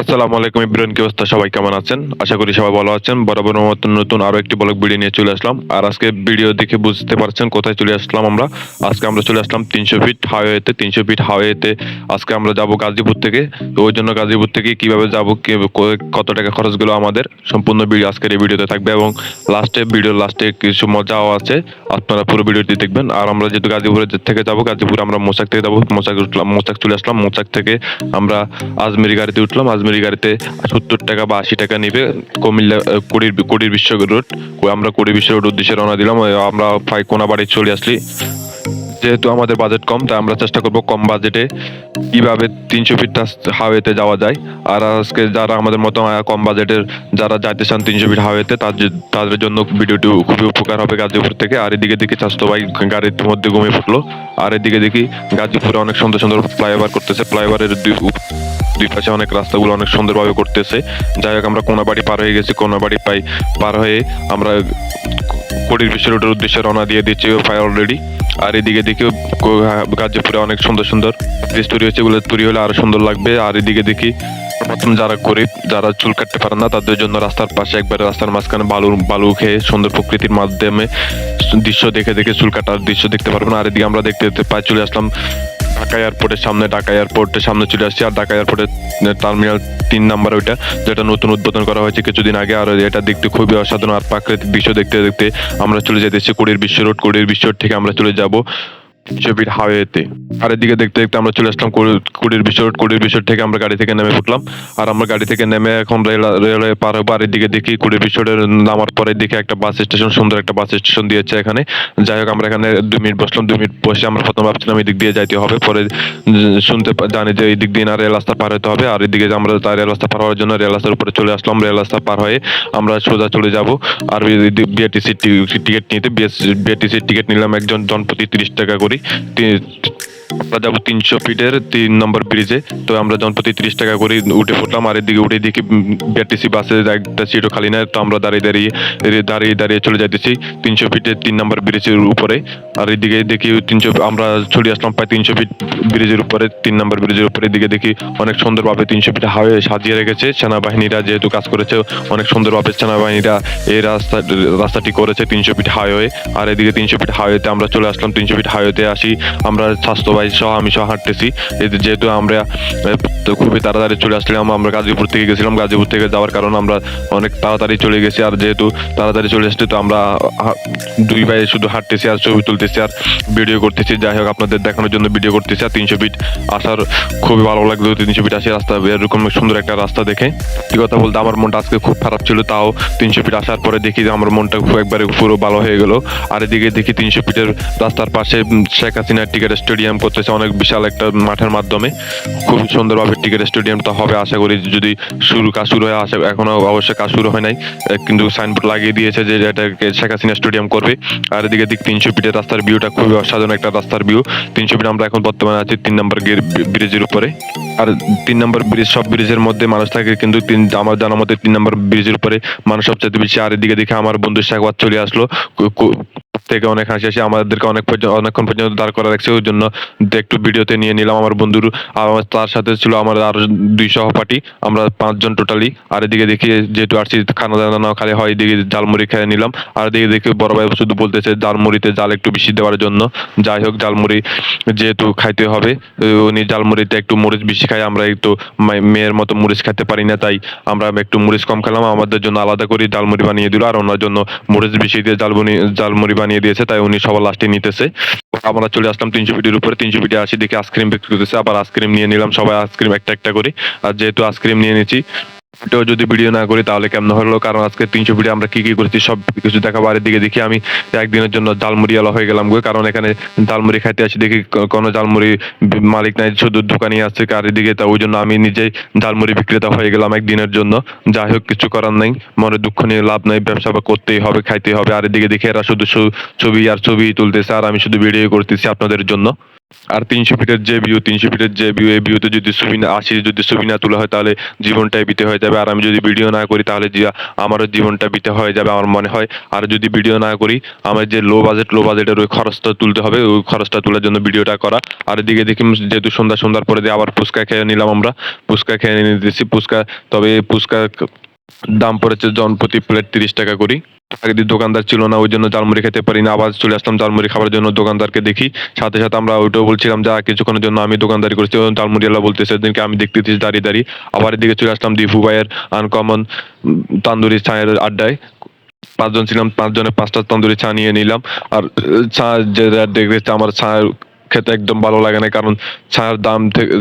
আসসালামু আলাইকুম ইব্রাহিম, কি অবস্থা? সবাই কেমন আছেন? আশা করি সবাই ভালো আছেন। বরাবর মতন নতুন আরও একটি ব্লগ ভিডিও নিয়ে চলে আসলাম। আর আজকে ভিডিও দেখে বুঝতে পারছেন কোথায় চলে আসলাম আমরা। আজকে আমরা চলে আসলাম তিনশো ফিট হাইওয়েতে তিনশো ফিট হাইওয়েতে আজকে আমরা যাব গাজীপুর থেকে। তো ওই জন্য গাজীপুর থেকে কীভাবে যাব কত টাকা খরচ গেলো আমাদের, সম্পূর্ণ ভিডিও আজকের এই ভিডিওতে থাকবে। এবং লাস্টে ভিডিও লাস্টে কিছু মজাও আছে। আপনারা পুরো ভিডিওটি দেখবেন। আর আমরা যেহেতু গাজীপুরে থেকে যাব, গাজীপুর আমরা মোচাক থেকে যাব। মোচাক উঠলাম, মোচাক চলে আসলাম। মোচাক থেকে আমরা আজমেরি গাড়িতে উঠলাম। আজমেরি গাড়িতে সত্তর টাকা বা আশি টাকা নিবে কুমিল্লা কুড়ির কুড়ির বিশ্ব রোড। আমরা কুড়ি বিশ্ব রোড উদ্দেশ্যে রওনা দিলাম আমরা প্রায় কোনাবাড়ি চলে আসলি। যেহেতু আমাদের বাজেট কম, তাই আমরা চেষ্টা করব কম বাজেটে কীভাবে তিনশো ফিট হাওয়েতে যাওয়া যায়। আর আজকে যারা আমাদের মতো কম বাজেটের যারা যাইতে চান তিনশো ফিট হাওয়েতে তাদের জন্য ভিডিওটি খুবই উপকার হবে গাজীপুর থেকে। আর এদিকে দেখি স্বাস্থ্য ভাই গাড়ির মধ্যে ঘুমিয়ে পড়ল। আর এদিকে দেখি গাজীপুরে অনেক সুন্দর সুন্দর ফ্লাইওভার করতেছে। ফ্লাইওভারের দুই দুই পাশে অনেক রাস্তাগুলো অনেক সুন্দরভাবে করতেছে। যাই হোক, আমরা কোনাবাড়ি পার হয়ে গেছি কোনাবাড়ি পাই পার হয়ে আমরা কোটির বিশ্ব রোডের উদ্দেশ্যে রওনা দিয়ে দিচ্ছি ফায়ার অলরেডি আর এদিকে দেখি গাজীপুরে অনেক সুন্দর সুন্দর ব্রিজ তৈরি হচ্ছে এগুলো তৈরি হলে আরও সুন্দর লাগবে। আর এদিকে দেখি প্রথম যারা গরিব, যারা চুল কাটতে পারে না, তাদের জন্য রাস্তার পাশে একবার রাস্তার মাঝখানে বালু বালু খেয়ে সুন্দর প্রকৃতির মাধ্যমে দৃশ্য দেখে দেখে চুল কাটার দৃশ্য দেখতে পারবেন। আর এদিকে আমরা দেখতে দেখতে পাই, চলে আসলাম ঢাকা এয়ারপোর্টের সামনে, ঢাকা এয়ারপোর্টের সামনে চলে আসছি। আর ঢাকা এয়ারপোর্টের টার্মিনাল তিন নাম্বার ওইটা, যেটা নতুন উদ্বোধন করা হয়েছে কিছুদিন আগে। আর এটা দেখতে খুবই অসাধারণ। আর প্রাকৃতিক দৃশ্য দেখতে দেখতে আমরা চলে যেতেছি কুড়ির বিশ্ব রোড। কুড়ির বিশ্ব থেকে আমরা চলে যাব। ছবির হাওয়েতে আর এদিকে দেখতে দেখতে আমরা চলে আসলাম কুড়ি- কুড়ির বিশ্ব কুড়ির বিশ্ব থেকে আমরা গাড়ি থেকে নেমে উঠলাম। আর আমরা গাড়ি থেকে নেমে এখন রেল রেলওয়ে পার হব। আর এদিকে দেখি কুড়ির বিশ্ব নামার পরে দেখি একটা বাস স্টেশন, সুন্দর একটা বাস স্টেশন দিয়েছে এখানে। যাই হোক, আমরা এখানে দুই মিনিট বসলাম। দুই মিনিট বসে আমরা প্রথম ভাবছিলাম এই দিক দিয়ে যাইতে হবে। পরে শুনতে জানি যে এই দিক দিয়ে না রেল রাস্তা পার হতে হবে। আর এদিকে আমরা তার রেল রাস্তা পার হওয়ার জন্য রেল রাস্তার উপরে চলে আসলাম। রেল রাস্তা পার হয়ে আমরা সোজা চলে যাব। আর বিআরটিসি টিকিট নিতে বিআরটিসি টিকিট নিলাম একজন জনপ্রতি তিরিশ টাকা করি। তি- আমরা যাব তিনশো ফিটের তিন নম্বর ব্রিজে তো আমরা জনপ্রতি তিরিশ টাকা করে উঠে পড়লাম, আর এদিকে উঠে দেখি বিআরটিসি বাসে একটা সিটও খালি না তো আমরা দাঁড়িয়ে দাঁড়িয়ে দাঁড়িয়ে দাঁড়িয়ে চলে যাইতেছি তিনশো ফিটের তিন নম্বর ব্রিজের উপরে। আর এদিকে দেখি তিনশো, আমরা চলে আসলাম প্রায় তিনশো ফিট ব্রিজের উপরে, তিন নম্বর ব্রিজের উপরে। এদিকে দেখি অনেক সুন্দরভাবে তিনশো ফিট হাওয়ে সাজিয়ে রেখেছে। সেনাবাহিনীরা যেহেতু কাজ করেছে, অনেক সুন্দরভাবে সেনাবাহিনীরা এই রাস্তা, রাস্তাটি করেছে তিনশো ফিট হাইওয়ে আর এদিকে তিনশো ফিট হাইওয়েতে আমরা চলে আসলাম। তিনশো ফিট হাইওয়েতে আসি, আমরা স্বাস্থ্য ভাই সহ, আমি সহ হাঁটতেছি। যেহেতু আমরা তো খুবই তাড়াতাড়ি চলে আসলাম আমরা গাজীপুর থেকে গেছিলাম। গাজীপুর থেকে যাওয়ার কারণে আমরা অনেক তাড়াতাড়ি চলে গেছি। আর যেহেতু তাড়াতাড়ি চলে আসছি তো আমরা দুই ভাই শুধু হাঁটতেছি আর ছবি তুলতেছি আর ভিডিও করতেছি। যাই হোক, আপনাদের দেখানোর জন্য ভিডিও করতেছি। আর তিনশো ফিট আসার খুবই ভালো লাগল। তিনশো ফিট আসি রাস্তা, এরকম সুন্দর একটা রাস্তা দেখে। সত্যি কথা বলতে আমার মনটা আজকে খুব খারাপ ছিল, তাও তিনশো ফিট আসার পরে দেখি যে আমার মনটা খুব একবারে পুরো ভালো হয়ে গেল। আর এদিকে দেখি তিনশো ফিটের রাস্তার পাশে শেখ হাসিনা টিকেট স্টেডিয়াম করতেছে অনেক বিশাল একটা মাঠের মাধ্যমে। খুব সুন্দরভাবে টিকেট স্টেডিয়ামটা হবে, আশা করি যদি শুরু কাজ শুরু হয়ে আসে, এখনও অবশ্যই কাজ শুরু হয় নাই। কিন্তু সাইনবোর্ড লাগিয়ে দিয়েছে যে এটাকে শেখ হাসিনা স্টেডিয়াম করবে। আর এদিকে দিক তিনশো ফিটের রাস্তার ভিউটা খুবই অসাধারণ একটা রাস্তার ভিউ তিনশো ফিট আমরা এখন বর্তমানে আছি তিন নম্বর ব্রিজের উপরে। আর তিন নম্বর ব্রিজ সব ব্রিজের মধ্যে মানুষ থাকে কিন্তু তিন, আমার জানার মধ্যে তিন নম্বর ব্রিজের উপরে মানুষ সবচেয়ে বেশি। আর এদিকে দেখে আমার বন্ধু শাকবাদ চলে আসলো। থেকে অনেক হাসি হাসি আমাদেরকে অনেক পর্যন্ত অনেকক্ষণ পর্যন্ত দাঁড় করা রাখছে ওই জন্য একটু ভিডিওতে নিয়ে নিলাম আমার বন্ধুর। আর আমার তার সাথে ছিল আমার আরও দুই সহপাঠী। আমরা পাঁচজন টোটালি আর এদিকে দেখি যেহেতু আসছি, খানা দানা না খালি হয়, এদিকে জালমুড়ি খেয়ে নিলাম। আর এদিকে দেখি বড় ভাই শুধু বলতেছে জালমুড়িতে জাল একটু বেশি দেওয়ার জন্য। যাই হোক জালমুড়ি যেহেতু খাইতে হবে উনি জালমুড়িতে একটু মরিচ বেশি খাই আমরা একটু মেয়ের মতো মরিচ খেতে পারি না, তাই আমরা একটু মরিচ কম খেলাম। আমাদের জন্য আলাদা করে জালমুড়ি বানিয়ে দিল। আর ওনার জন্য মরিচ বেশি দিয়ে জালমুড়ি জালমুড়ি বানিয়ে দিয়েছে, তাই উনি সবার লাস্টে নিতেছে। আমরা চলে আসলাম তিনশো ফিটের উপরে, তিনশো ফিটে আসি, দেখে আইসক্রিম বিক্রি করতেছে। আবার আইসক্রিম নিয়ে নিলাম, সবাই আইসক্রিম একটা একটা করে। আর যেহেতু আইসক্রিম নিয়ে নিয়েছি এটাও যদি ভিডিও না করি, তাহলে কেমন হলো? কারণ আজকে তিনশো ভিডিও আমরা কি কি করেছি, সব কিছু দেখাবো। আর দিকে দেখি আমি একদিনের জন্য জালমুড়ি আলা হয়ে গেলাম কারণ এখানে জালমুড়ি খাইতে আসি, দেখি কোনো জালমুড়ি বি- মালিক নাই, শুধু দোকানি আছে। আর এদিকে তা ওই জন্য আমি নিজেই জালমুড়ি বিক্রেতা হয়ে গেলাম একদিনের জন্য। যাই হোক, কিছু করার নাই। মনে দুঃখ নিয়ে লাভ নাই, ব্যবসা করতেই হবে, খাইতেই হবে। আর এদিকে দেখি এরা শুধু ছবি আর ছবি তুলতেছে, আর আমি শুধু ভিডিও করতেছি আপনাদের জন্য। আর তিনশো ফিটের যে ভিউ তিনশো ফিটের যে ভিউ এই ভিউতে যদি ছবি না আসি, যদি ছবি না তোলা হয়, তাহলে জীবনটাই বিতে হয়ে যাবে। আর আমি যদি ভিডিও না করি, তাহলে আমারও জীবনটা বিতে হয়ে যাবে, আমার মনে হয়। আর যদি ভিডিও না করি, আমার যে লো বাজেট লো বাজেটের ওই খরচটা তুলতে হবে, ওই খরচটা তোলার জন্য ভিডিওটা করা। আর এদিকে দেখি, যেহেতু সন্ধ্যা, সন্ধ্যার পরে দিয়ে আবার ফুচকা খেয়ে নিলাম আমরা। ফুচকা খেয়ে নিয়ে নিতেছি ফুচকা, তবে ফুচকা দাম পড়েছে জন প্রতি প্লেট তিরিশ টাকা করি। আগে দোকানদার ছিল না, ওই জন্য জালমুড়ি খেতে পারি না। আবার চলে আসলাম জালমুড়ি খাওয়ার জন্য দোকানদারকে দেখি। সাথে সাথে আমরা ওইটাও বলছিলাম যা কিছুক্ষণের জন্য আমি দোকানদারি করছি। জালমুড়িওয়ালা বলতেছে, সেদিনকে আমি দেখতেছি দাঁড়িয়ে দাঁড়িয়ে। আবার এদিকে চলে আসলাম দীপু ভাইয়ের আনকমন তান্দুরি ছায়ের আড্ডায়। পাঁচজন ছিলাম পাঁচজনের পাঁচটা তন্দুরি চা নিয়ে নিলাম। আর চা যে দেখতেছে আমার চা খেতে একদম ভালো লাগে না, কারণ ছায়ার দাম থেকে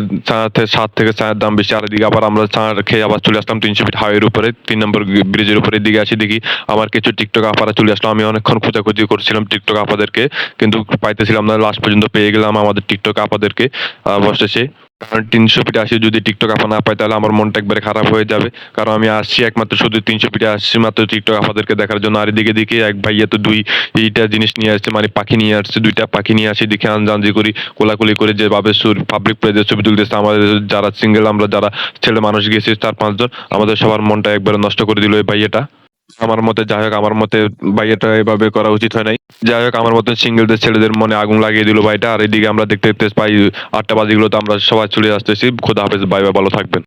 সাত থেকে ছায়ার দাম বেশি, আর এদিকে আবার আমরা ছায়ার খেয়ে আবার চলে আসলাম তিনশো ফিট হাইওয়ের উপরে, তিন নম্বর ব্রিজের উপরে দিকে আসি, দেখি আমার কিছু টিকটক আপারা চলে আসলো, আমি অনেকক্ষণ খোঁজাখুঁজি করছিলাম টিকটক আপাদেরকে, কিন্তু পাইতেছিলাম না, লাস্ট পর্যন্ত পেয়ে গেলাম আমাদের টিকটক আপাদেরকে বসেছে কারণ তিনশো ফিটে আসি যদি টিকটক আপা না পাই তাহলে আমার মনটা একবারে খারাপ হয়ে যাবে। কারণ আমি আসছি একমাত্র শুধু তিনশো ফিটে, আসছি মাত্র টিকটক আপাদেরকে দেখার জন্য। আর এদিকে দেখি এক ভাইয়া তো দুই, এইটা জিনিস নিয়ে আসছে মানে পাখি নিয়ে আসছে, দুইটা পাখি নিয়ে আসি, দেখে আনজানজি করি, কোলাকুলি করে যেভাবে সুর পাবলিক প্লেসে ছবি তুলতেছে, আমাদের যারা সিঙ্গেল আমরা যারা ছেলে মানুষ গেছি, চার পাঁচজন, আমাদের সবার মনটা একবারে নষ্ট করে দিল এই ভাইয়াটা আমার মতে, যাই হোক, আমার মতে ভাইয়াটা এভাবে করা উচিত হয় নাই। যাই হোক, আমার মতন সিঙ্গেলদের ছেলেদের মনে আগুন লাগিয়ে দিল ভাইটা। আর এদিকে আমরা দেখতে দেখতে পাই আটটা বাজিগুলো তো আমরা সবাই চলে আসতেছি। খোদা হাফেজ ভাই ভালো থাকবেন।